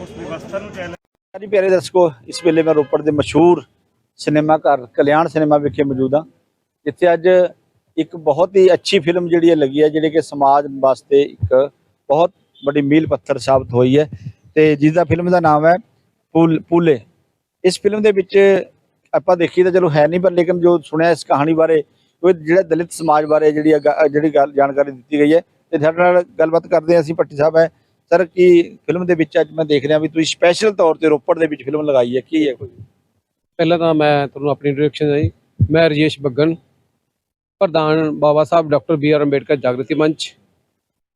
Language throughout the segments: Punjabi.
ਉਸ ਵਿਵਸਥਾ ਨੂੰ ਚੈਲੰਜ ਜੀ ਪਿਆਰੇ ਦਰਸ਼ਕੋ, ਇਸ ਵੇਲੇ ਮੈਂ ਰੋਪੜ ਦੇ ਮਸ਼ਹੂਰ ਸਿਨੇਮਾ ਘਰ, ਕਲਿਆਣ ਸਿਨੇਮਾ ਵਿਖੇ ਮੌਜੂਦ ਹਾਂ। ਜਿੱਥੇ ਅੱਜ ਇੱਕ ਬਹੁਤ ਹੀ ਅੱਛੀ ਫਿਲਮ ਜਿਹੜੀ ਹੈ ਲੱਗੀ ਹੈ, ਜਿਹੜੀ ਕਿ ਸਮਾਜ ਵਾਸਤੇ ਇੱਕ ਬਹੁਤ ਵੱਡੀ ਮੀਲ ਪੱਥਰ ਸਾਬਤ ਹੋਈ ਹੈ ਤੇ ਜਿਸ ਦਾ ਫਿਲਮ ਦਾ ਨਾਮ ਹੈ ਪੂਲ ਪੂਲੇ ਇਸ ਫਿਲਮ ਦੇ ਵਿੱਚ ਆਪਾਂ ਦੇਖੀ ਤਾਂ ਚਲੋ ਹੈ ਨਹੀਂ, ਪਰ ਲੇਕਿਨ ਜੋ ਸੁਣਿਆ ਇਸ ਕਹਾਣੀ ਬਾਰੇ, ਉਹ ਜਿਹੜਾ ਦਲਿਤ ਸਮਾਜ ਬਾਰੇ ਜਿਹੜੀ ਅਗਾ- ਜਿਹੜੀ ਗੱਲ ਜਾਣਕਾਰੀ ਦਿੱਤੀ ਗਈ ਹੈ, ਤੇ ਸਾਡੇ ਨਾਲ ਗੱਲਬਾਤ ਕਰਦੇ ਹਾਂ ਅਸੀਂ, ਭੱਟੀ ਸਾਹਿਬ ਹੈ। ਸਰ, ਕੀ ਫਿਲਮ ਦੇ ਵਿੱਚ ਅੱਜ ਮੈਂ ਦੇਖ ਰਿਹਾ ਵੀ ਤੁਸੀਂ ਸਪੈਸ਼ਲ ਤੌਰ ਤੇ ਰੋਪੜ ਦੇ ਵਿੱਚ ਫਿਲਮ ਲਗਾਈ ਹੈ, ਕੀ ਹੈ ਕੋਈ? ਪਹਿਲਾਂ ਤਾਂ ਮੈਂ ਤੁਹਾਨੂੰ ਆਪਣੀ ਇੰਟਰੋਡਕਸ਼ਨ ਦੇਈ ਮੈਂ ਰਜੇਸ਼ ਬੱਗਨ, ਪ੍ਰਧਾਨ Baba Sahib doctor B R Ambedkar ਜਾਗਰਤੀ ਮੰਚ।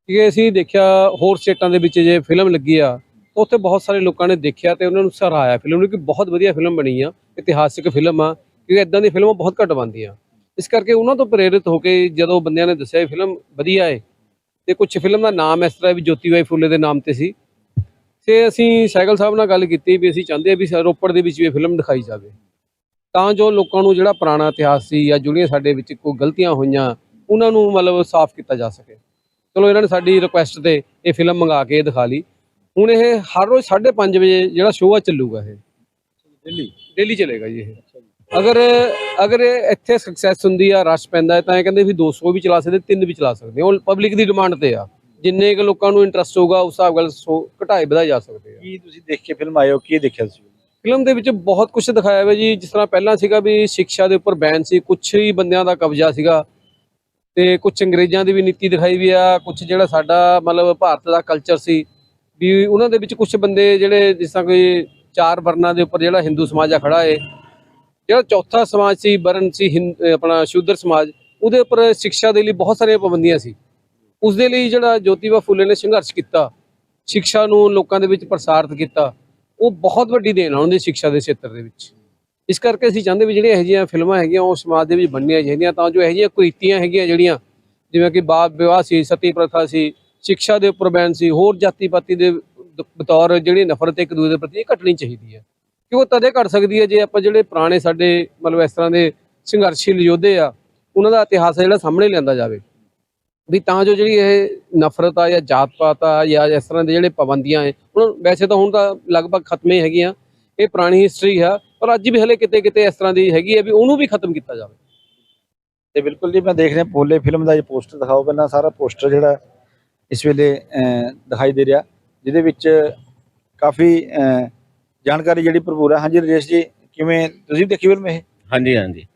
ਕਿ ਅਸੀਂ ਦੇਖਿਆ ਹੋਰ ਸਟੇਟਾਂ ਦੇ ਵਿੱਚ ਜੇ ਫਿਲਮ ਲੱਗੀ ਆ ਉੱਥੇ ਬਹੁਤ ਸਾਰੇ ਲੋਕਾਂ ਨੇ ਦੇਖਿਆ ਤੇ ਉਹਨਾਂ ਨੂੰ ਸਰਾਹਾਇਆ ਫਿਲਮ ਨੂੰ ਕਿ ਬਹੁਤ ਵਧੀਆ ਫਿਲਮ ਬਣੀ ਆ, ਇਤਿਹਾਸਿਕ ਫਿਲਮ ਆ, ਕਿਉਂਕਿ ਇਦਾਂ ਦੀ ਫਿਲਮਾਂ ਬਹੁਤ ਘੱਟ ਬਣਦੀਆਂ। ਇਸ ਕਰਕੇ ਉਹਨਾਂ ਤੋਂ ਪ੍ਰੇਰਿਤ ਹੋ ਕੇ ਜਦੋਂ ਬੰਦਿਆਂ ਨੇ ਦੱਸਿਆ ਇਹ ਫਿਲਮ ਵਧੀਆ ਏ ਤੇ ਕੁਝ ਫਿਲਮ ਦਾ ਨਾਮ ਇਸ ਤਰ੍ਹਾਂ ਵੀ ਜੋਤੀ ਬਾਈ ਫੁੱਲੇ ਦੇ ਨਾਮ ਤੇ ਸੀ। ਤੇ ਅਸੀਂ ਸਾਈਕਲ ਸਾਹਿਬ ਨਾਲ ਗੱਲ ਕੀਤੀ ਵੀ ਅਸੀਂ ਚਾਹੁੰਦੇ ਆ ਵੀ ਰੋਪੜ ਦੇ ਵਿੱਚ ਵੀ ਇਹ ਫਿਲਮ ਦਿਖਾਈ ਜਾਵੇ। ਤਾਂ ਜੋ ਲੋਕਾਂ ਨੂੰ ਜਿਹੜਾ ਪੁਰਾਣਾ ਇਤਿਹਾਸ ਸੀ ਜਾਂ ਜਿਹੜੀਆਂ ਸਾਡੇ ਵਿੱਚ ਕੋਈ ਗਲਤੀਆਂ ਹੋਈਆਂ ਉਹਨਾਂ ਨੂੰ ਮਤਲਬ ਸਾਫ਼ ਕੀਤਾ ਜਾ ਸਕੇ। ਚਲੋ ਇਹਨਾਂ ਨੇ ਸਾਡੀ ਰਿਕੁਐਸਟ ਤੇ ਇਹ ਫਿਲਮ ਮੰਗਾ ਕੇ ਦਿਖਾ ਲਈ। ਹੁਣ ਇਹ ਹਰ ਰੋਜ਼ 5:30 ਵਜੇ ਜਿਹੜਾ ਸ਼ੋਅ ਆ ਚੱਲੂਗਾ ਇਹ। ਦਿੱਲੀ? ਡੇਲੀ ਚੱਲੇਗਾ ਜੀ ਇਹ। ਅਗਰ ਅਗਰ ਇੱਥੇ ਸਕਸੈਸ ਹੁੰਦੀ ਆ ਰਸ਼ ਪੈਂਦਾ ਤਾਂ ਇਹ ਕਹਿੰਦੇ ਵੀ 200 ਵੀ ਚਲਾ ਸਕਦੇ ਤਿੰਨ ਵੀ ਚਲਾ ਸਕਦੇ। ਉਹ ਪਬਲਿਕ ਦੀ ਡਿਮਾਂਡ ਤੇ ਆ। ਜਿੰਨੇ ਕੁ ਲੋਕਾਂ ਨੂੰ ਇੰਟਰਸਟ ਹੋਊਗਾ ਉਸ ਹਿਸਾਬ ਨਾਲ ਘਟਾਏ ਵਧਾਏ ਜਾ ਸਕਦੇ ਆ। ਕੀ ਤੁਸੀਂ ਦੇਖ ਕੇ ਫਿਲਮ ਹੋ? ਕੀ ਦੇਖਿਆ ਤੁਸੀਂ ਫਿਲਮ ਦੇ ਵਿੱਚ ਬਹੁਤ ਕੁਝ ਦਿਖਾਇਆ ਹੋਇਆ ਜੀ। ਜਿਸ ਤਰ੍ਹਾਂ ਪਹਿਲਾਂ ਸੀਗਾ ਵੀ ਸਿੱਖਿਆ ਦੇ ਉੱਪਰ ਬੈਨ ਸੀ ਕੁਝ ਹੀ ਬੰਦਿਆਂ ਦਾ ਕਬਜ਼ਾ ਸੀਗਾ। ਤੇ ਕੁਝ ਅੰਗਰੇਜ਼ਾਂ ਦੀ ਵੀ ਨੀਤੀ ਦਿਖਾਈ ਵੀ ਆ। ਕੁਝ ਜਿਹੜਾ ਸਾਡਾ ਮਤਲਬ ਭਾਰਤ ਦਾ ਕਲਚਰ ਸੀ ਵੀ ਉਹਨਾਂ ਦੇ ਵਿੱਚ ਕੁਝ ਬੰਦੇ ਜਿਹੜੇ ਜਿਸ ਤਰ੍ਹਾਂ ਕੋਈ ਚਾਰ ਵਰਨਾਂ ਦੇ ਉੱਪਰ ਜਿਹੜਾ ਹਿੰਦੂ ਸਮਾਜ ਆ ਖੜਾ ਏ ਜਿਹੜਾ ਚੌਥਾ ਸਮਾਜ ਸੀ ਵਰਨ ਸੀ, ਹਿੰਦ- ਆਪਣਾ ਸ਼ੂਦਰ ਸਮਾਜ, ਉਹਦੇ ਉੱਪਰ ਸਿੱਖਿਆ ਦੇ ਲਈ ਬਹੁਤ ਸਾਰੀਆਂ ਪਾਬੰਦੀਆਂ ਸੀ। ਉਸ ਦੇ ਲਈ ਜਿਹੜਾ ਜੋਤੀਬਾ ਫੁੱਲੇ ਨੇ ਸੰਘਰਸ਼ ਕੀਤਾ, ਸਿੱਖਿਆ ਨੂੰ ਲੋਕਾਂ ਦੇ ਵਿੱਚ ਪ੍ਰਸਾਰਿਤ ਕੀਤਾ, ਉਹ ਬਹੁਤ ਵੱਡੀ ਦੇਣ ਆ ਉਹਨਾਂ ਦੀ ਸਿੱਖਿਆ ਦੇ ਖੇਤਰ ਦੇ ਵਿੱਚ। ਇਸ ਕਰਕੇ ਅਸੀਂ ਚਾਹੁੰਦੇ ਵੀ ਜਿਹੜੀਆਂ ਇਹੋ ਜਿਹੀਆਂ ਫਿਲਮਾਂ ਹੈਗੀਆਂ, ਉਹ ਸਮਾਜ ਦੇ ਵਿੱਚ ਬਣਨੀਆਂ ਚਾਹੀਦੀਆਂ, ਤਾਂ ਜੋ ਇਹੋ ਜਿਹੀਆਂ ਕੁਰੀਤੀਆਂ ਹੈਗੀਆਂ ਜਿਹੜੀਆਂ, ਜਿਵੇਂ ਕਿ ਬਾਪ ਵਿਆਹ ਸੀ, ਸਤੀ ਪ੍ਰਥਾ ਸੀ, ਸਿੱਖਿਆ ਦੇ ਉੱਪਰ ਬੈਨ ਸੀ, ਹੋਰ ਜਾਤੀ ਪਾਤੀ ਦੇ, ਬਤੌਰ ਜਿਹੜੀ ਨਫ਼ਰਤ ਇੱਕ ਦੂਜੇ ਦੇ ਪ੍ਰਤੀ ਘਟਣੀ ਚਾਹੀਦੀ ਹੈ। ਕਿ ਉਹ ਤਦੇ ਘਟ ਸਕਦੀ ਹੈ ਜੇ ਆਪਾਂ ਜਿਹੜੇ ਪੁਰਾਣੇ ਸਾਡੇ ਮਤਲਬ ਇਸ ਤਰ੍ਹਾਂ ਦੇ ਸੰਘਰਸ਼ੀਲ ਯੋਧੇ ਆ, ਉਹਨਾਂ ਦਾ ਇਤਿਹਾਸ ਆ ਜਿਹੜਾ ਸਾਹਮਣੇ ਲਿਆਂਦਾ ਜਾਵੇ। ਵੀ ਤਾਂ ਜੋ ਜਿਹੜੀ ਇਹ ਨਫ਼ਰਤ ਆ ਜਾਂ ਜਾਤ ਪਾਤ ਆ ਜਾਂ ਇਸ ਤਰ੍ਹਾਂ ਦੇ ਜਿਹੜੇ ਪਾਬੰਦੀਆਂ ਹੈ ਹੁਣ ਵੈਸੇ ਤਾਂ ਹੁਣ ਤਾਂ ਲਗਭਗ ਖਤਮ ਹੀ ਹੈਗੀਆਂ। ਇਹ ਪੁਰਾਣੀ ਹਿਸਟਰੀ ਆ, ਪਰ ਅੱਜ ਵੀ ਹਲੇ ਕਿਤੇ ਕਿਤੇ ਇਸ ਤਰ੍ਹਾਂ ਦੀ ਹੈਗੀ ਹੈ ਵੀ ਉਹਨੂੰ ਵੀ ਖਤਮ ਕੀਤਾ ਜਾਵੇ। ਤੇ ਬਿਲਕੁਲ ਜੀ, ਮੈਂ ਦੇਖ ਰਿਹਾ ਪੋਲੇ ਫਿਲਮ ਦਾ ਇਹ ਪੋਸਟਰ ਦਿਖਾਓ ਪਹਿਲਾਂ, ਸਾਰਾ ਪੋਸਟਰ ਜਿਹੜਾ ਇਸ ਵੇਲੇ ਦਿਖਾਈ ਦੇ ਰਿਹਾ, ਜਿਹਦੇ ਵਿੱਚ ਕਾਫੀ ਜਾਣਕਾਰੀ ਜਿਹੜੀ ਭਰਪੂਰ ਹੈ। ਹਾਂਜੀ ਰਜੇਸ਼ ਜੀ ਕਿਵੇਂ ਤੁਸੀਂ ਦੇਖੀ ਫਿਲਮ ਇਹ? ਹਾਂਜੀ ਹਾਂਜੀ।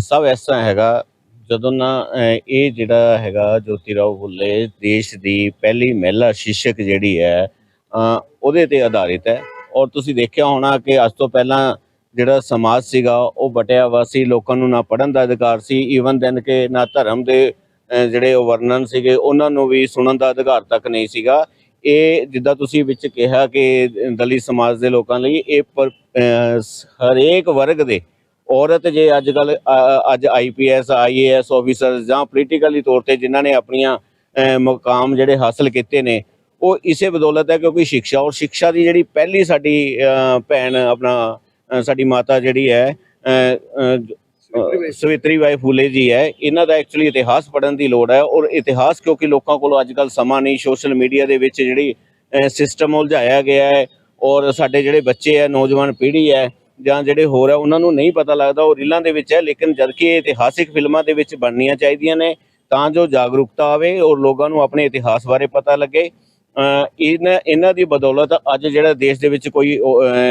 ਸਭ ਇਸ ਤਰ੍ਹਾਂ ਹੈਗਾ। ਜਦੋਂ ਨਾ ਇਹ ਜਿਹੜਾ ਹੈਗਾ ਜੋਤੀ ਰਾਓ ਫੁੱਲੇ ਦੇਸ਼ ਦੀ ਪਹਿਲੀ ਮਹਿਲਾ ਸ਼ਿਸ਼ਕ ਜਿਹੜੀ ਹੈ ਉਹਦੇ ਤੇ ਆਧਾਰਿਤ ਹੈ। ਔਰ ਤੁਸੀਂ ਦੇਖਿਆ ਹੋਣਾ ਕਿ ਅੱਜ ਤੋਂ ਪਹਿਲਾਂ ਜਿਹੜਾ ਸਮਾਜ ਸੀਗਾ ਉਹ ਬਟਿਆ ਵਾ ਸੀ। ਲੋਕਾਂ ਨੂੰ ਨਾ ਪੜ੍ਹਨ ਦਾ ਅਧਿਕਾਰ ਸੀ। ਈਵਨ ਦੈਨ ਕਿ ਨਾ ਧਰਮ ਦੇ ਜਿਹੜੇ ਉਹ ਵਰਣਨ ਸੀਗੇ ਉਹਨਾਂ ਨੂੰ ਵੀ ਸੁਣਨ ਦਾ ਅਧਿਕਾਰ ਤੱਕ ਨਹੀਂ ਸੀਗਾ। ਇਹ ਜਿੱਦਾਂ ਤੁਸੀਂ ਵਿੱਚ ਕਿਹਾ ਕਿ ਦਲਿਤ ਸਮਾਜ ਦੇ ਲੋਕਾਂ ਲਈ ਇਹ ਪਰ- ਹਰੇਕ ਵਰਗ ਦੇ ਔਰਤ ਜੇ ਅੱਜ ਕੱਲ ਅੱਜ ਆਈਪੀਐਸ ਆਈਏਐਸ ਆਫੀਸਰ ਜਾਂ ਪੋਲੀਟੀਕਲੀ ਤੌਰ ਤੇ ਜਿਨ੍ਹਾਂ ਨੇ ਆਪਣੀਆਂ ਅਹ, ਮੁਕਾਮ ਜਿਹੜੇ ਹਾਸਲ ਕੀਤੇ ਨੇ ਉਹ ਇਸੇ ਬਦੌਲਤ ਹੈ ਕਿਉਂਕਿ ਸਿੱਖਿਆ ਔਰ ਸਿੱਖਿਆ ਦੀ ਜਿਹੜੀ ਪਹਿਲੀ ਸਾਡੀ ਭੈਣ ਆਪਣਾ ਸਾਡੀ ਮਾਤਾ ਜਿਹੜੀ ਹੈ ਸਵਿਤਰੀ ਬਾਈ ਫੂਲੇ ਜੀ ਹੈ। ਇਹਨਾਂ ਦਾ ਐਕਚੁਅਲੀ ਇਤਿਹਾਸ ਪੜ੍ਹਨ ਦੀ ਲੋੜ ਹੈ ਔਰ ਇਤਿਹਾਸ ਕਿਉਂਕਿ ਲੋਕਾਂ ਕੋਲ ਅੱਜ ਕੱਲ ਸਮਾਂ ਨਹੀਂ ਸੋਸ਼ਲ ਮੀਡੀਆ ਦੇ ਵਿੱਚ ਜਿਹੜੀ ਸਿਸਟਮ ਉਲਝਾਇਆ ਗਿਆ ਹੈ ਔਰ ਸਾਡੇ ਜਿਹੜੇ ਬੱਚੇ ਹੈ ਨੌਜਵਾਨ ਪੀੜ੍ਹੀ ਹੈ ਜਾਂ ਜਿਹੜੇ ਹੋਰ ਹੈ ਉਹਨਾਂ ਨੂੰ ਨਹੀਂ ਪਤਾ ਲੱਗਦਾ ਉਹ ਰੀਲਾਂ ਦੇ ਵਿੱਚ ਹੈ ਲੇਕਿਨ ਜਦਕਿ ਇਹ ਇਤਿਹਾਸਿਕ ਫਿਲਮਾਂ ਦੇ ਵਿੱਚ ਬਣਨੀਆਂ ਚਾਹੀਦੀਆਂ ਨੇ ਤਾਂ ਜੋ ਜਾਗਰੂਕਤਾ ਆਵੇ ਔਰ ਲੋਕਾਂ ਨੂੰ ਆਪਣੇ ਇਤਿਹਾਸ ਬਾਰੇ ਪਤਾ ਲੱਗੇ। ਇਹਨਾਂ ਇਹਨਾਂ ਦੀ ਬਦੌਲਤ ਅੱਜ ਜਿਹੜਾ ਦੇਸ਼ ਦੇ ਵਿੱਚ ਕੋਈ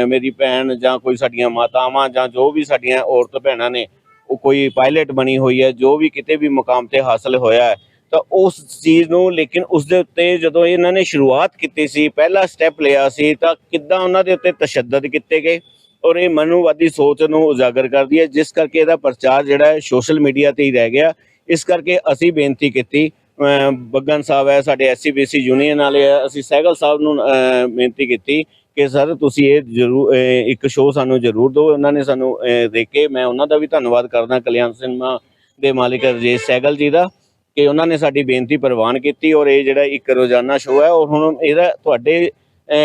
ਮੇਰੀ ਭੈਣ ਜਾਂ ਕੋਈ ਸਾਡੀਆਂ ਮਾਤਾਵਾਂ ਜਾਂ ਜੋ ਵੀ ਸਾਡੀਆਂ ਔਰਤ ਭੈਣਾਂ ਨੇ ਉਹ ਕੋਈ ਪਾਇਲਟ ਬਣੀ ਹੋਈ ਹੈ, ਜੋ ਵੀ ਕਿਤੇ ਵੀ ਮੁਕਾਮ ਤੇ ਹਾਸਲ ਹੋਇਆ ਹੈ, ਤਾਂ ਉਸ ਚੀਜ਼ ਨੂੰ, ਲੇਕਿਨ ਉਸ ਦੇ ਉੱਤੇ ਜਦੋਂ ਇਹਨਾਂ ਨੇ ਸ਼ੁਰੂਆਤ ਕੀਤੀ ਸੀ, ਪਹਿਲਾ ਸਟੈਪ ਲਿਆ ਸੀ, ਤਾਂ ਕਿੱਦਾਂ ਉਹਨਾਂ ਦੇ ਉੱਤੇ ਤਸ਼ੱਦਦ ਕੀਤੇ ਗਏ ਔਰ ਇਹ ਮਨੂਵਾਦੀ ਸੋਚ ਨੂੰ ਉਜਾਗਰ ਕਰਦੀ ਹੈ, ਜਿਸ ਕਰਕੇ ਇਹਦਾ ਪ੍ਰਚਾਰ ਜਿਹੜਾ ਹੈ ਸੋਸ਼ਲ ਮੀਡੀਆ ਤੇ ਹੀ ਰਹਿ ਗਿਆ। ਇਸ ਕਰਕੇ ਅਸੀਂ ਬੇਨਤੀ ਕੀਤੀ ਬੱਗਨ ਸਾਹਿਬ ਹੈ, ਸਾਡੇ ਐਸਸੀਬੀਸੀ ਯੂਨੀਅਨ ਵਾਲੇ ਆ ਅਸੀਂ ਸਹਿਗਲ ਸਾਹਿਬ ਨੂੰ ਬੇਨਤੀ ਕੀਤੀ ਕਿ ਸਰ ਤੁਸੀਂ ਇਹ ਜਰੂਰ ਇੱਕ ਸ਼ੋਅ ਸਾਨੂੰ ਜ਼ਰੂਰ ਦਿਓ, ਉਹਨਾਂ ਨੇ ਸਾਨੂੰ ਦੇ ਕੇ ਮੈਂ ਉਹਨਾਂ ਦਾ ਵੀ ਧੰਨਵਾਦ ਕਰਦਾ, ਕਲਿਆਣ ਸਿਨੇਮਾ ਦੇ ਮਾਲਿਕ ਰਜੇਸ਼ ਸੈਗਲ ਜੀ ਦਾ, ਕਿ ਉਹਨਾਂ ਨੇ ਸਾਡੀ ਬੇਨਤੀ ਪ੍ਰਵਾਨ ਕੀਤੀ ਔਰ ਇਹ ਜਿਹੜਾ ਇੱਕ ਰੋਜ਼ਾਨਾ ਸ਼ੋਅ ਹੈ ਔਰ ਹੁਣ ਇਹਦਾ ਤੁਹਾਡੇ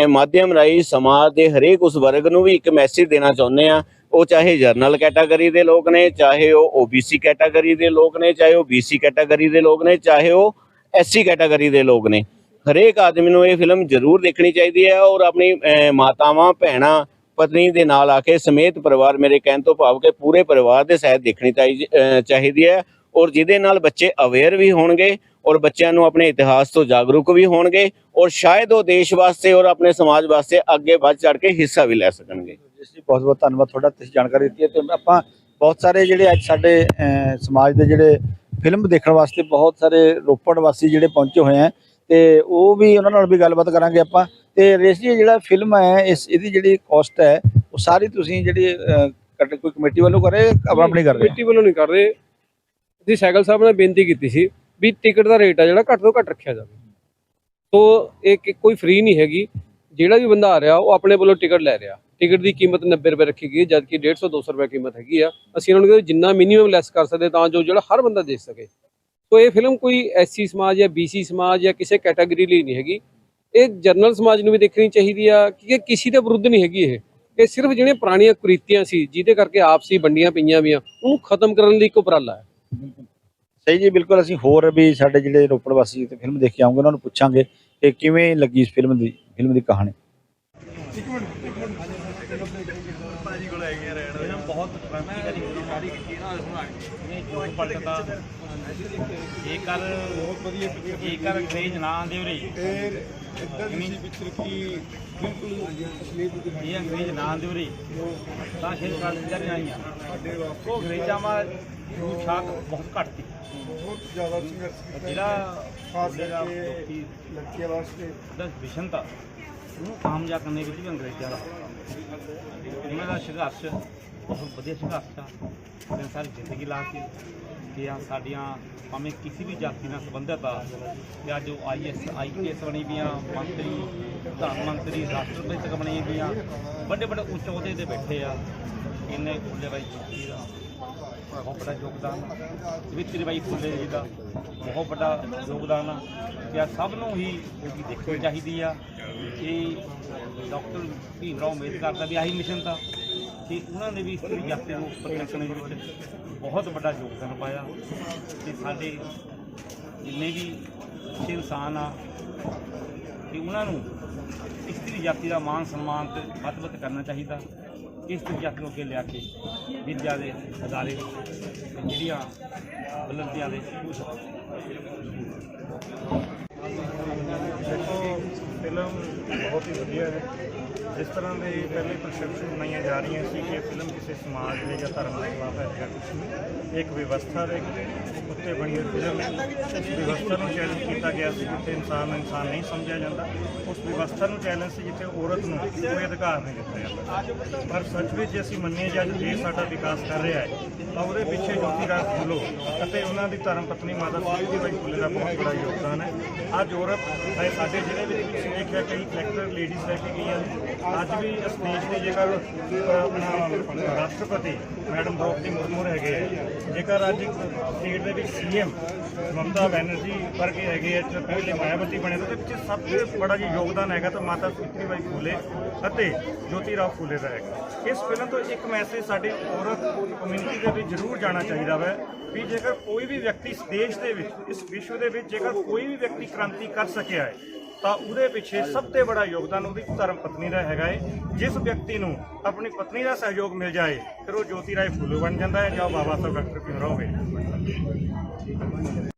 ਮਾਧਿਅਮ ਰਾਹੀਂ ਸਮਾਜ ਦੇ ਹਰੇਕ ਉਸ ਵਰਗ ਨੂੰ ਵੀ ਇੱਕ ਮੈਸੇਜ ਦੇਣਾ ਚਾਹੁੰਦੇ ਆ ਉਹ ਚਾਹੇ ਜਰਨਲ ਕੈਟਾਗਰੀ ਦੇ ਲੋਕ ਨੇ, ਚਾਹੇ ਉਹ ਓਬੀਸੀ ਕੈਟਾਗਰੀ ਦੇ ਲੋਕ ਨੇ, ਚਾਹੇ ਉਹ ਬੀਸੀ ਕੈਟਾਗਰੀ ਦੇ ਲੋਕ ਨੇ, ਚਾਹੇ ਉਹ ਐਸਸੀ ਕੈਟਾਗਰੀ ਦੇ ਲੋਕ ਨੇ। ਹਰੇਕ ਆਦਮੀ ਨੂੰ ਇਹ ਫਿਲਮ ਜ਼ਰੂਰ ਦੇਖਣੀ ਚਾਹੀਦੀ ਹੈ ਔਰ ਆਪਣੀ ਮਾਤਾਵਾਂ ਭੈਣਾਂ ਪਤਨੀ ਦੇ ਨਾਲ ਆ ਕੇ ਸਮੇਤ ਪਰਿਵਾਰ ਮੇਰੇ ਕਹਿਣ ਤੋਂ ਭਾਵ ਕਿ ਪੂਰੇ ਪਰਿਵਾਰ ਦੇ ਸਹਿਤ ਦੇਖਣੀ ਚਾਹੀਦੀ ਹੈ ਔਰ ਜਿਹਦੇ ਨਾਲ ਬੱਚੇ ਅਵੇਅਰ ਵੀ ਹੋਣਗੇ ਔਰ ਬੱਚਿਆਂ ਨੂੰ ਆਪਣੇ ਇਤਿਹਾਸ ਤੋਂ ਜਾਗਰੂਕ ਵੀ ਹੋਣਗੇ ਔਰ ਸ਼ਾਇਦ ਉਹ ਦੇਸ਼ ਵਾਸਤੇ ਔਰ ਆਪਣੇ ਸਮਾਜ ਵਾਸਤੇ ਅੱਗੇ ਵੱਧ ਚੜ ਕੇ ਹਿੱਸਾ ਵੀ ਲੈ ਸਕਣਗੇ। ਜਿਸ ਬਹੁਤ ਬਹੁਤ ਧੰਨਵਾਦ ਤੁਹਾਡਾ ਤੁਸੀਂ ਜਾਣਕਾਰੀ ਦਿੱਤੀ ਹੈ ਤੇ ਆਪਾਂ ਬਹੁਤ ਸਾਰੇ ਜਿਹੜੇ ਅੱਜ ਸਾਡੇ ਅਹ, ਸਮਾਜ ਦੇ ਜਿਹੜੇ ਫਿਲਮ ਦੇਖਣ ਵਾਸਤੇ ਬਹੁਤ ਸਾਰੇ ਰੋਪੜ ਵਾਸੀ ਜਿਹੜੇ ਪਹੁੰਚੇ ਹੋਏ ਆ ਤੇ ਉਹ ਵੀ ਉਹਨਾਂ ਨਾਲ ਵੀ ਗੱਲਬਾਤ ਕਰਾਂਗੇ ਆਪਾਂ। ਤੇ ਰੇਸ਼ ਜੀ ਜਿਹੜਾ ਫਿਲਮ ਹੈ, ਇਸ, ਇਹਦੀ ਜਿਹੜੀ ਕਾਸਟ ਹੈ, ਉਹ ਸਾਰੀ ਤੁਸੀਂ ਜਿਹੜੀ ਕੱਟ- ਕੋਈ ਕਮੇਟੀ ਵੱਲੋਂ ਕਰੇ ਆਪਣਾ ਆਪਣੀ ਕਰ ਰਹੇ ਕਮੇਟੀ ਵੱਲੋਂ ਨਹੀਂ ਕਰ ਰਹੇ। ਅਸੀਂ ਸਾਈਕਲ ਸਾਹਿਬ ਨੇ ਬੇਨਤੀ ਕੀਤੀ ਸੀ ਵੀ ਟਿਕਟ ਦਾ ਰੇਟ ਆ ਜਿਹੜਾ ਘੱਟ ਤੋਂ ਘੱਟ ਰੱਖਿਆ ਜਾਵੇ। ਸੋ, ਇਹ ਕੋਈ ਫ੍ਰੀ ਨਹੀਂ ਹੈਗੀ। ਜਿਹੜਾ ਵੀ ਬੰਦਾ ਆ ਰਿਹਾ, ਉਹ ਆਪਣੇ ਵੱਲੋਂ ਟਿਕਟ ਲੈ ਰਿਹਾ। ਟਿਕਟ ਦੀ ਕੀਮਤ 90 ਰੁਪਏ ਰੱਖੀ ਗਈ ਜਦਕਿ ਜਦ ਕਿ 150 200 ਰੁਪਏ ਕੀਮਤ ਹੈਗੀ ਆ। ਅਸੀਂ ਉਹਨਾਂ ਨੂੰ ਕਹਿੰਦੇ ਜਿੰਨਾ ਮਿਨੀਮਮ ਲੈਸ ਕਰ ਸਕਦੇ, ਤਾਂ ਜੋ ਜਿਹੜਾ ਹਰ ਬੰਦਾ ਦੇਖ ਸਕੇ। ਸੋ ਇਹ ਫਿਲਮ ਕੋਈ ਐਸਸੀ ਸਮਾਜ ਜਾਂ ਬੀਸੀ ਸਮਾਜ ਜਾਂ ਕਿਸੇ ਕੈਟਾਗਰੀ ਲਈ ਨਹੀਂ ਹੈਗੀ। ਇਹ ਜਨਰਲ ਸਮਾਜ ਨੂੰ ਵੀ ਦੇਖਣੀ ਚਾਹੀਦੀ ਆ ਕਿ ਇਹ ਕਿਸੇ ਦੇ ਵਿਰੁੱਧ ਨਹੀਂ ਹੈਗੀ ਇਹ। ਇਹ ਸਿਰਫ ਜਿਹੜੀਆਂ ਪੁਰਾਣੀਆਂ ਕੁਰੀਤੀਆਂ ਸੀ ਜਿਹਦੇ ਕਰਕੇ ਆਪਸੀ ਵੰਡੀਆਂ ਪਈਆਂ ਵੀਆਂ ਉਹਨੂੰ ਖਤਮ ਕਰਨ ਲਈ ਇੱਕ ਉਪਰਾਲਾ ਹੈ। ਸਹੀ ਜੀ ਬਿਲਕੁਲ। ਅਸੀਂ ਹੋਰ ਵੀ ਸਾਡੇ ਜਿਹੜੇ ਰੋਪੜ ਵਾਸੀ ਤੇ ਫਿਲਮ ਦੇਖ ਕੇ ਆਉਂਗੇ ਉਹਨਾਂ ਨੂੰ ਪੁੱਛਾਂਗੇ ਕਿ ਕਿਵੇਂ ਲੱਗੀ ਇਸ ਫਿਲਮ ਦੀ ਫਿਲਮ ਦੀ ਕਹਾਣੀ। ਬਹੁਤ ਕ੍ਰਾਂਤੀਕਾਰੀ ਫਿਲਮ ਇਹ ਜੋ ਪਲਟਦਾ ਇਹ ਕਰ ਬਹੁਤ ਵਧੀਆ ਇਹ ਕਰ ਅੰਗਰੇਜ਼ ਨਾ ਆਂਦੇ ਉਰੇ ਫਿਰ ਦੀ ਪਿਕਚਰ ਕੀ ਬਿਲਕੁਲ ਅਸਲੀਅਤ ਦਿਖਾਈ ਇਹ ਅੰਗਰੇਜ਼ ਨਾ ਆਂਦੇ ਉਰੇ ਤਾਂ ਸ਼ੇਰ ਕ੍ਰਾਂਤੀਆਂ ਆਈਆਂ ਸਾਡੇ ਵਾਸਤੇ ਉਹ ਅੰਗਰੇਜ਼ਾਂ ਮਾ ਸ਼ਾਕ ਬਹੁਤ ਘੱਟ ਸੀ। ਬਹੁਤ ਜ਼ਿਆਦਾ ਸੰਘਰਸ਼ ਕੀਤਾ ਜਿਹੜਾ ਖਾਸ ਜਿਹੜਾ ਕਰਕੇ ਲੋਕੀ ਲੜਕੀਆਂ ਵਾਸਤੇ। ਦਾ ਵਿਸ਼ਨ ਤਾਂ ਉਹਨੂੰ ਕਾਮਯਾਬ ਕਰਨੇ ਵਿੱਚ ਵੀ ਅੰਗਰੇਜ਼ਾਂ ਦਾ ਉਹਨਾਂ ਦਾ ਸੰਘਰਸ਼ ਬਹੁਤ ਵਧੀਆ ਸੰਘਰਸ਼ ਆ। ਸਾਰੀ ਜ਼ਿੰਦਗੀ ਲਾ ਕੇ। ਕਿ ਸਾਡੀਆਂ ਭਾਵੇਂ ਕਿਸੇ ਵੀ ਜਾਤੀ ਨਾਲ ਸੰਬੰਧਿਤ ਆ, ਤੇ ਅੱਜ ਉਹ ਆਈਐਸ ਆਈਪੀਐਸ ਬਣੀ ਵੀਆਂ ਮੰਤਰੀ ਪ੍ਰਧਾਨ ਮੰਤਰੀ, ਰਾਸ਼ਟਰਪਤੀ ਤੱਕ ਬਣੀ ਵੀਆਂ ਵੱਡੇ ਵੱਡੇ ਉੱਚ ਅਹੁਦੇ ਤੇ ਬੈਠੇ ਆ। ਇਹਨੇ ਫੁੱਲੇ ਬਾਈ ਜੋਤੀ ਦਾ ਬਹੁਤ ਵੱਡਾ ਯੋਗਦਾਨ ਸਵਿਤਰੀ ਬਾਈ ਫੁੱਲੇ ਜੀ ਦਾ ਬਹੁਤ ਵੱਡਾ ਯੋਗਦਾਨ ਆ। ਕਿ ਸਭ ਨੂੰ ਹੀ ਮੂਵੀ ਦੇਖਣੀ ਚਾਹੀਦੀ ਆ ਕਿ ਡਾਕਟਰ ਭੀਮ ਰਾਓ ਅੰਬੇਦਕਰ ਦਾ ਵੀ ਆਹੀ ਮਿਸ਼ਨ ਤਾਂ ਕਿ ਉਹਨਾਂ ਨੇ ਵੀ ਇਸਤਰੀ ਜਾਤੀ ਨੂੰ ਉੱਪਰ ਦੇ ਵਿੱਚ ਬਹੁਤ ਵੱਡਾ ਯੋਗਦਾਨ ਪਾਇਆ ਤੇ ਸਾਡੇ ਜਿੰਨੇ ਵੀ ਅੱਛੇ ਇਨਸਾਨ ਆ ਕਿ ਉਹਨਾਂ ਨੂੰ ਇਸਤਰੀ ਜਾਤੀ ਦਾ ਮਾਨ ਸਨਮਾਨ ਤੇ ਵੱਧ ਵੱਧ ਕਰਨਾ ਚਾਹੀਦਾ। ਇਸਤਰੀ ਜਾਤੀ ਨੂੰ ਅੱਗੇ ਲਿਆ ਕੇ ਵਿਦਿਆ ਦੇ ਅਦਾਰੇ ਤੇ ਜਿਹੜੀਆਂ ਬੁਲੰਦੀਆਂ ਦੇ ਫਿਲਮ ਬਹੁਤ ਹੀ ਵਧੀਆ ਹੈ। ਜਿਸ ਤਰ੍ਹਾਂ ਦੇ ਪਹਿਲੇ ਪਰਸੈਪਸ਼ਨ ਬਣਾਈਆਂ ਜਾ ਰਹੀਆਂ ਸੀ ਕਿ ਇਹ ਫਿਲਮ ਕਿਸੇ ਸਮਾਜ ਦੇ ਜਾਂ ਧਰਮ ਦੇ ਖਿਲਾਫ ਹੈ ਜਾਂ ਕੁਝ ਨਹੀਂ ਇੱਕ ਵਿਵਸਥਾ ਦੇ ਉੱਤੇ ਬਣੀ ਹੋਈ ਫਿਲਮ ਹੈ। ਉਸ ਵਿਵਸਥਾ ਨੂੰ ਚੈਲੰਜ ਕੀਤਾ ਗਿਆ ਸੀ ਜਿੱਥੇ ਇਨਸਾਨ ਨੂੰ ਇਨਸਾਨ ਨਹੀਂ ਸਮਝਿਆ ਜਾਂਦਾ। ਉਸ ਵਿਵਸਥਾ ਨੂੰ ਚੈਲੰਜ ਸੀ ਜਿੱਥੇ ਔਰਤ ਨੂੰ ਕੋਈ ਅਧਿਕਾਰ ਨਹੀਂ ਦਿੱਤਾ ਜਾਂਦਾ। ਪਰ ਸੱਚ ਵਿੱਚ ਜੇ ਅਸੀਂ ਮੰਨੀਏ ਜਦ ਦੇਸ਼ ਸਾਡਾ ਵਿਕਾਸ ਕਰ ਰਿਹਾ ਹੈ, ਤਾਂ ਉਹਦੇ ਪਿੱਛੇ ਜੋਤੀ ਰਾਜ ਫੂਲੋ ਅਤੇ ਉਹਨਾਂ ਦੀ ਧਰਮ ਪਤਨੀ ਮਾਤਾ ਸਾਹਿਬ ਬਾਈ ਫੁੱਲੇ ਦਾ ਬਹੁਤ ਬੜਾ ਯੋਗਦਾਨ ਹੈ। ਅੱਜ ਔਰਤ ਚਾਹੇ ਸਾਡੇ ਜ਼ਿਲ੍ਹੇ ਵਿੱਚ ਤੁਸੀਂ ਦੇਖਿਆ ਕਈ ਕਲੈਕਟਰ ਲੇਡੀਜ਼ ਰਹਿ ਕੇ ਗਈਆਂ ਅੱਜ ਵੀ ਇਸ ਦੇਸ਼ ਦੇ ਜੇਕਰ ਆਪਣਾ ਰਾਸ਼ਟਰਪਤੀ ਮੈਡਮ ਦ੍ਰੋਪਦੀ ਮੁਰਮੂ ਹੈਗੇ ਹੈ, ਜੇਕਰ ਅੱਜ ਸਟੇਟ ਦੇ ਵਿੱਚ ਸੀਐਮ ਮਮਤਾ ਬੈਨਰਜੀ ਵਰਗੇ ਹੈਗੇ ਆ ਜਾਂ ਪਹਿਲੇ ਮਾਇਆਵਤੀ ਬਣੇ ਤਾਂ ਉਹਦੇ ਪਿੱਛੇ ਸਭ ਤੋਂ ਬੜਾ ਜੀ ਯੋਗਦਾਨ ਹੈਗਾ ਤਾਂ ਮਾਤਾ ਸੁਤਰੀ ਬਾਈ ਫੂਲੇ ਅਤੇ ਜੋਤੀ ਰਾਓ ਫੂਲੇ ਦਾ ਹੈਗਾ। ਇਸ ਫਿਲਮ ਤੋਂ ਇੱਕ ਮੈਸੇਜ ਸਾਡੀ ਔਰਤ ਕਮਿਊਨਿਟੀ ਦੇ ਵਿੱਚ ਜ਼ਰੂਰ ਜਾਣਾ ਚਾਹੀਦਾ ਹੈ ਵੀ ਜੇਕਰ ਕੋਈ ਵੀ ਵਿਅਕਤੀ ਇਸ ਦੇਸ਼ ਦੇ ਵਿੱਚ ਇਸ ਵਿਸ਼ਵ ਦੇ ਵਿੱਚ ਜੇਕਰ ਕੋਈ ਵੀ ਵਿਅਕਤੀ ਕ੍ਰਾਂਤੀ ਕਰ ਸਕਿਆ ਹੈ ਤਾਂ ਉਹਦੇ ਪਿੱਛੇ ਸਭ ਤੋਂ ਬੜਾ ਯੋਗਦਾਨ ਉਹਦੀ ਧਰਮ ਪਤਨੀ ਦਾ ਹੈਗਾ ਏ। ਜਿਸ ਵਿਅਕਤੀ ਨੂੰ ਆਪਣੀ ਪਤਨੀ ਦਾ ਸਹਿਯੋਗ ਮਿਲ ਜਾਏ, ਫਿਰ ਉਹ ਜੋਤੀ ਰਾਏ ਫੂਲੇ ਬਣ ਜਾਂਦਾ ਹੈ ਜਾਂ ਉਹ ਬਾਬਾ ਸਾਹਿਬ ਡਾਕਟਰ ਭੀਮ ਹੋਵੇ।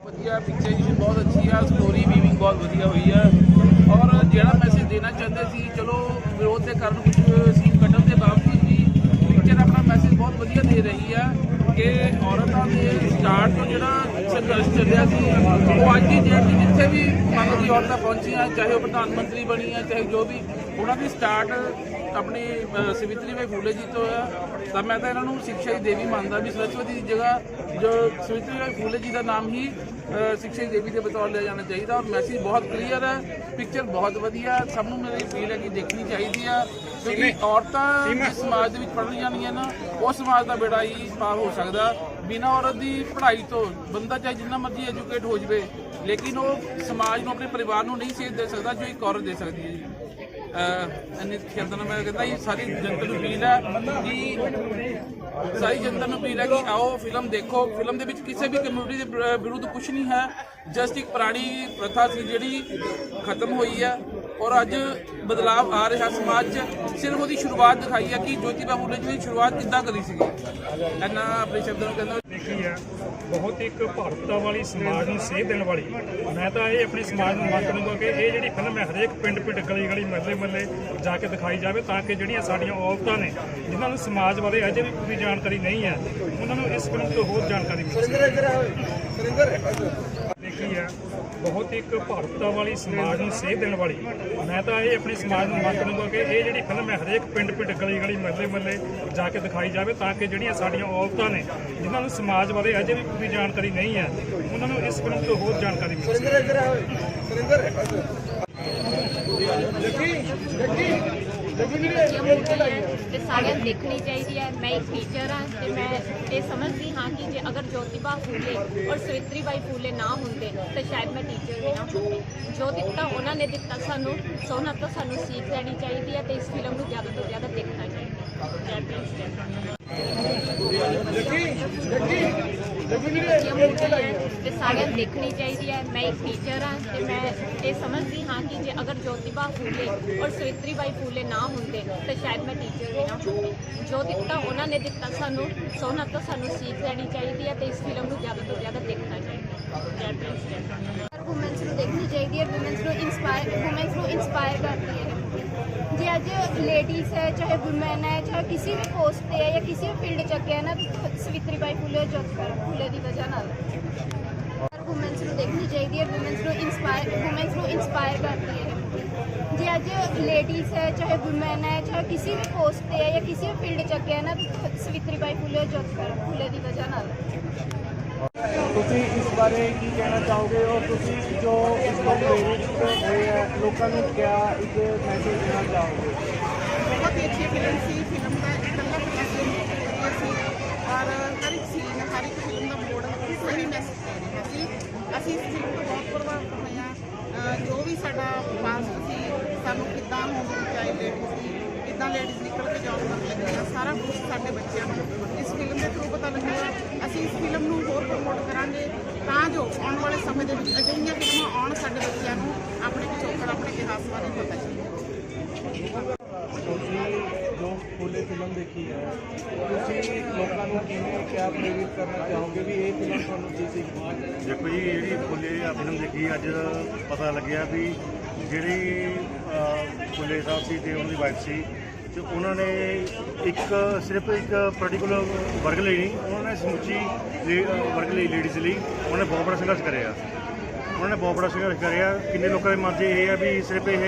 ਵਧੀਆ ਪਿਕਚਰ ਜੀ, ਬਹੁਤ ਅੱਛੀ ਆ ਸਟੋਰੀ ਵੀਵਿੰਗ ਬਹੁਤ ਵਧੀਆ ਹੋਈ ਆ। ਔਰ ਜਿਹੜਾ ਮੈਸੇਜ ਦੇਣਾ ਚਾਹੁੰਦੇ ਸੀ, ਚਲੋ ਵਿਰੋਧ ਦੇ ਕਾਰਨ ਕੁਝ ਸੀਨ ਕੱਟਣ ਦੇ ਬਾਵਜੂਦ ਵੀ ਪਿਕਚਰ ਆਪਣਾ ਮੈਸੇਜ ਬਹੁਤ ਵਧੀਆ ਦੇ ਰਹੀ ਆ ਕਿ ਔਰਤਾਂ ਦੇ ਸਟਾਰਟ ਤੋਂ ਜਿਹੜਾ ਸੰਘਰਸ਼ ਚੱਲਿਆ ਸੀ। ਉਹ ਅੱਜ ਦੀ ਡੇਟ 'ਚ ਜਿੱਥੇ ਵੀ ਮੰਨ ਕਿ ਔਰਤਾਂ ਪਹੁੰਚੀਆਂ ਚਾਹੇ ਉਹ ਪ੍ਰਧਾਨ ਮੰਤਰੀ ਬਣੀ ਆ ਚਾਹੇ ਜੋ ਵੀ ਉਹਨਾਂ ਦੀ ਸਟਾਰਟ ਆਪਣੀ ਸਵਿਤਰੀ ਬਾਈ ਫੂਲੇ ਜੀ ਤੋਂ ਆ। ਤਾਂ ਮੈਂ ਤਾਂ ਇਹਨਾਂ ਨੂੰ ਸਿੱਖਿਆ ਦੀ ਦੇਵੀ ਮੰਨਦਾ ਵੀ ਸਰਸਵਤੀ ਦੀ ਜਗ੍ਹਾ ਜੋ ਸਵਿਤਰੀ ਬਾਈ ਫੂਲੇ ਜੀ ਦਾ ਨਾਮ ਹੀ ਸਿੱਖਿਆ ਦੀ ਦੇਵੀ ਦੇ ਬਤੌਰ ਲਿਆ ਜਾਣਾ ਚਾਹੀਦਾ। ਔਰ ਮੈਸੇਜ ਬਹੁਤ ਕਲੀਅਰ ਹੈ ਪਿਕਚਰ ਬਹੁਤ ਵਧੀਆ ਸਭ ਨੂੰ ਮੇਰੀ ਅਪੀਲ ਹੈ ਕਿ ਦੇਖਣੀ ਚਾਹੀਦੀ ਆ ਕਿਉਂਕਿ ਔਰਤਾਂ ਸਮਾਜ ਦੇ ਵਿੱਚ ਪੜ੍ਹਨ ਜਾਂਦੀਆਂ ਨਾ ਉਹ ਸਮਾਜ ਦਾ ਬੇੜਾ ਹੀ ਪਾਰ ਹੋ ਸਕਦਾ। ਬਿਨਾਂ ਔਰਤ ਦੀ ਪੜ੍ਹਾਈ ਤੋਂ ਬੰਦਾ ਚਾਹੇ ਜਿੰਨਾ ਮਰਜ਼ੀ ਐਜੂਕੇਟ ਹੋ ਜਾਵੇ, ਲੇਕਿਨ ਉਹ ਸਮਾਜ ਨੂੰ, ਆਪਣੇ ਪਰਿਵਾਰ ਨੂੰ ਨਹੀਂ ਸੇਧ ਦੇ ਸਕਦਾ ਜੋ ਇੱਕ ਔਰਤ ਦੇ ਸਕਦੀ ਹੈ ਜੀ। ਅਹ, ਇੰਨੇ ਨਾਲ ਮੈਂ ਕਹਿੰਦਾ ਜੀ, ਸਾਰੀ ਜਨਤਾ ਨੂੰ ਅਪੀਲ ਹੈ ਕਿ ਸਾਰੀ ਜਨਤਾ ਨੂੰ ਅਪੀਲ ਹੈ ਕਿ ਆਓ, ਫਿਲਮ ਦੇਖੋ। ਫਿਲਮ ਦੇ ਵਿੱਚ ਕਿਸੇ ਵੀ ਕਮਿਊਨਿਟੀ ਦੇ ਵਿਰੁੱਧ ਕੁਝ ਨਹੀਂ ਹੈ। ਜਸਟ ਇੱਕ ਪੁਰਾਣੀ ਪ੍ਰਥਾ ਸੀ ਜਿਹੜੀ ਖਤਮ ਹੋਈ ਹੈ। ਔਰ ਅੱਜ ਬਦਲਾਵ ਆ ਰਿਹਾ ਸਮਾਜ 'ਚ। ਸਿਰਫ ਉਹਦੀ ਸ਼ੁਰੂਆਤ ਦਿਖਾਈ ਹੈ ਕਿ ਜੋਤੀਬਾ ਫੂਲੇ ਜੀ ਨੇ ਸ਼ੁਰੂਆਤ ਕਿੱਦਾਂ ਕਰੀ ਸੀਗੀ? ਇੰਨਾ ਆਪਣੇ ਸ਼ਬਦਾਂ ਨੂੰ ਕਹਿੰਦਾ ਦੇਖੀ ਹੈ ਬਹੁਤ ਇੱਕ ਭਾਰਤਤਾ ਵਾਲੀ ਸਮਾਜ ਨੂੰ ਸੇਧ ਦੇਣ ਵਾਲੀ। ਮੈਂ ਤਾਂ ਇਹ ਆਪਣੇ ਸਮਾਜ ਨੂੰ ਮੰਗ ਕਰੂੰਗਾ ਕਿ ਇਹ ਜਿਹੜੀ ਫਿਲਮ ਹੈ ਹਰੇਕ ਪਿੰਡ ਪਿੰਡ ਗਲੀ ਗਲੀ ਮਹੱਲੇ ਮਹੱਲੇ ਜਾ ਕੇ ਦਿਖਾਈ ਜਾਵੇ ਤਾਂ ਕਿ ਜਿਹੜੀਆਂ ਸਾਡੀਆਂ ਔਰਤਾਂ ਨੇ ਜਿਨ੍ਹਾਂ ਨੂੰ ਸਮਾਜ ਬਾਰੇ ਅਜੇ ਵੀ ਪੂਰੀ ਜਾਣਕਾਰੀ ਨਹੀਂ ਹੈ ਉਹਨਾਂ ਨੂੰ ਇਸ ਫਿਲਮ ਤੋਂ ਹੋਰ ਜਾਣਕਾਰੀ ਮਿਲ ਦੇਖੀ ਹੈ ਬਹੁਤ ਇੱਕ ਭਾਰਤਤਾ ਵਾਲੀ ਸਮਾਜ ਨੂੰ ਸੇਧ ਦੇਣ ਵਾਲੀ। ਮੈਂ ਤਾਂ ਇਹ ਆਪਣੇ ਸਮਾਜ ਨੂੰ ਮੰਗ ਕਰੂੰਗਾ ਕਿ ਇਹ ਜਿਹੜੀ ਫਿਲਮ ਹੈ, ਹਰੇਕ ਪਿੰਡ ਪਿੰਡ ਗਲੀ ਗਲੀ ਮਹੱਲੇ ਮਹੱਲੇ ਜਾ ਕੇ ਦਿਖਾਈ ਜਾਵੇ ਤਾਂ ਕਿ ਜਿਹੜੀਆਂ ਸਾਡੀਆਂ ਔਰਤਾਂ ਨੇ, ਜਿਨ੍ਹਾਂ ਨੂੰ ਸਮਾਜ ਬਾਰੇ ਅਜੇ ਵੀ ਪੂਰੀ ਜਾਣਕਾਰੀ ਨਹੀਂ ਹੈ, ਉਹਨਾਂ ਨੂੰ ਇਸ ਫਿਲਮ ਤੋਂ ਹੋਰ ਜਾਣਕਾਰੀ ਮਿਲ ਸਕੇ ਤੇ ਸਾਰਿਆਂ ਨੂੰ ਦੇਖਣੀ ਚਾਹੀਦੀ ਹੈ। ਮੈਂ ਇੱਕ ਟੀਚਰ ਹਾਂ ਤੇ ਮੈਂ ਇਹ ਸਮਝਦੀ ਹਾਂ ਕਿ ਜੇ ਅਗਰ ਜੋਤੀਬਾ ਫੂਲੇ ਔਰ ਸਵਿਤਰੀ ਬਾਈ ਫੂਲੇ ਨਾ ਹੁੰਦੇ ਤਾਂ ਸ਼ਾਇਦ ਮੈਂ ਟੀਚਰ ਵੀ ਨਾ ਹੁੰਦੀ। ਜੋ ਦਿੱਤਾ ਉਹਨਾਂ ਨੇ ਦਿੱਤਾ ਸਾਨੂੰ ਸੋ ਉਹਨਾਂ ਤੋਂ ਸਾਨੂੰ ਸੀਖ ਲੈਣੀ ਚਾਹੀਦੀ ਹੈ ਤੇ ਇਸ ਫਿਲਮ ਨੂੰ ਜ਼ਿਆਦਾ ਤੋਂ ਜ਼ਿਆਦਾ ਦੇਖਣਾ ਚਾਹੀਦਾ। ਹੈ ਜੈ ਭੀਮ, ਜੈ ਤੇ ਸਾਰਿਆਂ ਨੂੰ ਦੇਖਣੀ ਚਾਹੀਦੀ ਹੈ। ਮੈਂ ਇੱਕ ਟੀਚਰ ਹਾਂ ਤੇ ਮੈਂ ਇਹ ਸਮਝਦੀ ਹਾਂ ਕਿ ਜੇ ਅਗਰ ਜੋਤੀਬਾ ਫੂਲੇ ਔਰ ਸਵਿਤਰੀ ਬਾਈ ਫੂਲੇ ਨਾ ਹੁੰਦੇ ਤਾਂ ਸ਼ਾਇਦ ਮੈਂ ਟੀਚਰ ਵੀ ਨਾ ਹੁੰਦੀ। ਜੋ ਦਿੱਤਾ ਉਹਨਾਂ ਨੇ ਦਿੱਤਾ ਸਾਨੂੰ ਸੋਨਾ ਉਹਨਾਂ ਤੋਂ ਸਾਨੂੰ ਸੀਖ ਲੈਣੀ ਚਾਹੀਦੀ ਹੈ ਤੇ ਇਸ ਫਿਲਮ ਨੂੰ ਜ਼ਿਆਦਾ ਤੋਂ ਜ਼ਿਆਦਾ ਦੇਖਣਾ ਚਾਹੀਦਾ ਹੈ। ਜੈ ਨੂੰ ਦੇਖਣੀ ਚਾਹੀਦੀ ਹੈ ਵੂਮੈਨਸ ਨੂੰ ਇਨਸਪਾਇਰ ਵੂਮੈਨਸ ਨੂੰ ਇਨਸਪਾਇਰ ਕਰਦੀ ਹੈ। ਜੇ ਅੱਜ ਲੇਡੀਜ਼ ਹੈ, ਚਾਹੇ ਵੂਮੈਨ ਹੈ, ਚਾਹੇ ਕਿਸੇ ਵੀ ਪੋਸਟ ਤੇ ਹੈ ਜਾਂ ਕਿਸੇ ਵੀ ਫੀਲਡ 'ਚ ਅੱਗੇ ਹੈ ਨਾ ਸਵਿਤਰੀ ਬਾਈ ਫੁਲੇ ਔਰ ਜੋਤਿਬਾ ਫੁਲੇ ਦੀ ਵਜ੍ਹਾ ਨਾਲ। ਵੂਮੈਨਸ ਨੂੰ ਦੇਖਣੀ ਚਾਹੀਦੀ ਹੈ ਵੂਮੈਨਸ ਨੂੰ ਇਨਸਪਾਇਰ ਵੂਮੈਨਸ ਨੂੰ ਇਨਸਪਾਇਰ ਕਰਦੀ ਹੈ। ਜੇ ਅੱਜ ਲੇਡੀਜ਼ ਹੈ, ਚਾਹੇ ਵੂਮੈਨ ਹੈ, ਚਾਹੇ ਕਿਸੇ ਵੀ ਪੋਸਟ ਤੇ ਹੈ ਜਾਂ ਕਿਸੇ ਵੀ ਫੀਲਡ 'ਚ ਅੱਗੇ ਹੈ ਨਾ ਸਵਿਤਰੀ ਬਾਈ ਫੁਲੇ ਔਰ ਜੋਤਿਬਾ ਫੁਲੇ ਦੀ ਵਜ੍ਹਾ ਨਾਲ। ਤੁਸੀਂ ਇਸ ਬਾਰੇ ਕੀ ਕਹਿਣਾ ਚਾਹੋਗੇ? ਔਰ ਤੁਸੀਂ ਜੋ ਇਸ ਤੋਂ ਪ੍ਰੇਰਿਤ ਹੋਏ ਹੈ ਲੋਕਾਂ ਨੂੰ ਕਿਆ ਇੱਕ ਮੈਸੇਜ ਦੇਣਾ ਚਾਹੋਗੇ? ਬਹੁਤ ਹੀ ਅੱਛੀ ਫਿਲਮ ਸੀ। ਫਿਲਮ ਦਾ ਇਕੱਲਾ ਮੈਸੇਜ ਸੀ ਔਰ ਹਰ ਇੱਕ ਸੀਨ ਹਰ ਇੱਕ ਫਿਲਮ ਦਾ ਮੋੜ ਸਹੀ ਮੈਸੇਜ ਦੇ ਰਿਹਾ ਸੀ ਅਸੀਂ ਇਸ ਫਿਲਮ ਤੋਂ ਬਹੁਤ ਪ੍ਰਭਾਵਿਤ ਹੋਏ ਹਾਂ। ਜੋ ਵੀ ਸਾਡਾ ਪਾਸਟ ਸੀ, ਸਾਨੂੰ ਕਿੱਦਾਂ ਹੋਣੀ ਚਾਹੀਦੀ ਸੀ ਕਿੱਦਾਂ ਲੇਡੀਜ਼ ਨਿਕਲ ਕੇ ਜੌਬ ਕਰਨ ਲੱਗੀਆਂ ਸਾਰਾ ਕੁਝ ਸਾਡੇ ਬੱਚਿਆਂ ਨੂੰ ਇਸ ਫਿਲਮ ਦੇ ਥਰੂ ਪਤਾ ਲੱਗਿਆ। ਅਸੀਂ ਇਸ ਫਿਲਮ ਨੂੰ ਹੋਰ ਪ੍ਰਮੋਟ ਕਰਾਂਗੇ ਤਾਂ ਜੋ ਆਉਣ ਵਾਲੇ ਸਮੇਂ ਦੇ ਵਿੱਚ ਅਜਿਹੀਆਂ ਫਿਲਮਾਂ ਆਉਣ ਸਾਡੇ ਬੱਚਿਆਂ ਨੂੰ ਆਪਣੇ ਪਿਛੋਕੜ ਆਪਣੇ ਇਤਿਹਾਸ ਬਾਰੇ ਪਤਾ ਚੱਲੇ। ਜੋ ਫੁੱਲੇ ਫਿਲਮ ਦੇਖੀ ਹੈ ਤੁਸੀਂ ਲੋਕਾਂ ਨੂੰ ਕਿਵੇਂ ਕਿਆ ਪ੍ਰੇਰਿਤ ਕਰਨਾ ਚਾਹੋਗੇ ਵੀ ਇਹ ਫਿਲਮ ਤੁਹਾਨੂੰ ਕੀ ਸਿੱਖਾਉਂਦੀ ਦੇਖੋ ਜੀ ਜਿਹੜੀ ਫੁੱਲੇ ਆ ਫਿਲਮ ਦੇਖੀ ਅੱਜ ਪਤਾ ਲੱਗਿਆ ਵੀ ਜਿਹੜੀ ਫੁੱਲੇ ਸਾਹਿਬ ਸੀ ਤੇ ਉਹਨਾਂ ਦੀ ਵਾਈਫ ਸੀ ਤੇ ਉਹਨਾਂ ਨੇ ਇੱਕ ਸਿਰਫ ਇੱਕ ਪਾਰਟਿਕੂਲਰ ਵਰਗ ਲਈ ਨਹੀਂ, ਉਹਨਾਂ ਨੇ ਸਮੁੱਚੀ ਲੇ- ਵਰਗ ਲਈ ਲੇਡੀਜ਼ ਲਈ ਉਹਨਾਂ ਨੇ ਬਹੁਤ ਬੜਾ ਸੰਘਰਸ਼ ਕਰਿਆ। ਉਹਨਾਂ ਨੇ ਬਹੁਤ ਬੜਾ ਸੰਘਰਸ਼ ਕਰਿਆ। ਕਿੰਨੇ ਲੋਕਾਂ ਦੇ ਮਨ 'ਚ ਇਹ ਆ ਵੀ ਸਿਰਫ ਇਹ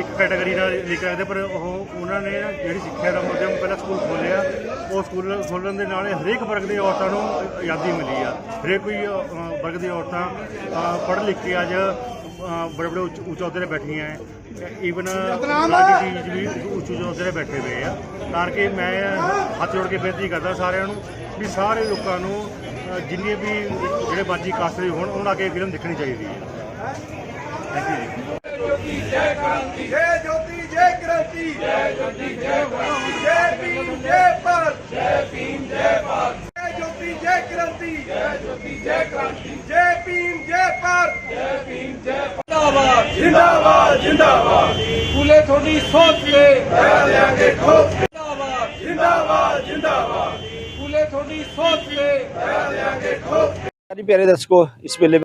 ਇੱਕ ਕੈਟਾਗਰੀ ਨਾਲ ਲਿਖ ਰੱਖਦੇ ਪਰ ਉਹ ਉਹਨਾਂ ਨੇ ਜਿਹੜੀ ਸਿੱਖਿਆ ਦਾ ਮਾਧਿਅਮ ਪਹਿਲਾਂ ਸਕੂਲ ਖੋਲ੍ਹਿਆ, ਉਹ ਸਕੂਲ ਖੋਲ੍ਹਣ ਦੇ ਨਾਲ ਹਰੇਕ ਵਰਗ ਦੀ ਔਰਤਾਂ ਨੂੰ ਆਜ਼ਾਦੀ ਮਿਲੀ ਆ। ਹਰੇਕ ਕੋਈ ਵਰਗ ਦੀ ਔਰਤਾਂ ਪੜ੍ਹ ਲਿਖ ਕੇ ਅੱਜ ਬੜੇ ਬੜੇ ਉੱਚ ਉੱਚ ਅਹੁਦੇ ਤੇ ਬੈਠੀਆਂ ਹੈ ਈਵਨ ਰਾਜਨੀਤੀ 'ਚ ਵੀ ਉੱਚ ਅਹੁਦੇ ਤੇ ਬੈਠੇ ਹੋਏ ਆ। ਤਾਂ ਕਿ ਮੈਂ ਹੱਥ ਜੋੜ ਕੇ ਬੇਨਤੀ ਕਰਦਾ ਸਾਰਿਆਂ ਨੂੰ ਵੀ ਸਾਰੇ ਲੋਕਾਂ ਨੂੰ ਜਿੰਨੇ ਵੀ ਜਿਹੜੇ ਬਾਜੀ ਕਾਸਟ ਦੇ ਹੋਣ ਉਹਨਾਂ ਅੱਗੇ ਫਿਲਮ ਦੇਖਣੀ ਚਾਹੀਦੀ ਹੈ। ਥੈਂਕ ਯੂ ਜੀ। ਜੈ ਜੋਤੀ ਜੈ ਕ੍ਰਾਂਤੀ ਜੈ ਜੋਤੀ ਜੈ ਜੈ ਭੀਮ ਜੈ ਭਾਰਤ ਜੈ ਭੀਮ ਜੈ ਭਾਰਤ ਜੈ ਜੋਤੀ ਜੈ ਕ੍ਰਾਂਤੀ ਜੈ ਜੋਤੀ ਜੈ ਕ੍ਰਾਂਤੀ ਜੈ ਭੀਮ ਜੈ ਭਾਰਤ ਜੈ ਭੀਮ ਜੈ ਜਿੰਦਾਬਾਦ ਜਿੰਦਾਬਾਦ ਜਿੰਦਾਬਾਦ ਫੁੱਲੇ ਤੁਹਾਡੀ ਸੋਚ ਤੇ ਲੈ ਲਿਆਂਗੇ ਠੋਕ ਜਿੰਦਾਬਾਦ। ਜਿੰਦਾਬਾਦ ਜਿੰਦਾਬਾਦ। ਫੁੱਲੇ ਤੁਹਾਡੀ ਸੋਚ ਤੇ ਲੈ ਲਿਆਂਗੇ ਠੋਕ ਜੀ ਪਿਆਰੇ ਦਰਸ਼ਕੋ ਇਸ ਵੇਲੇ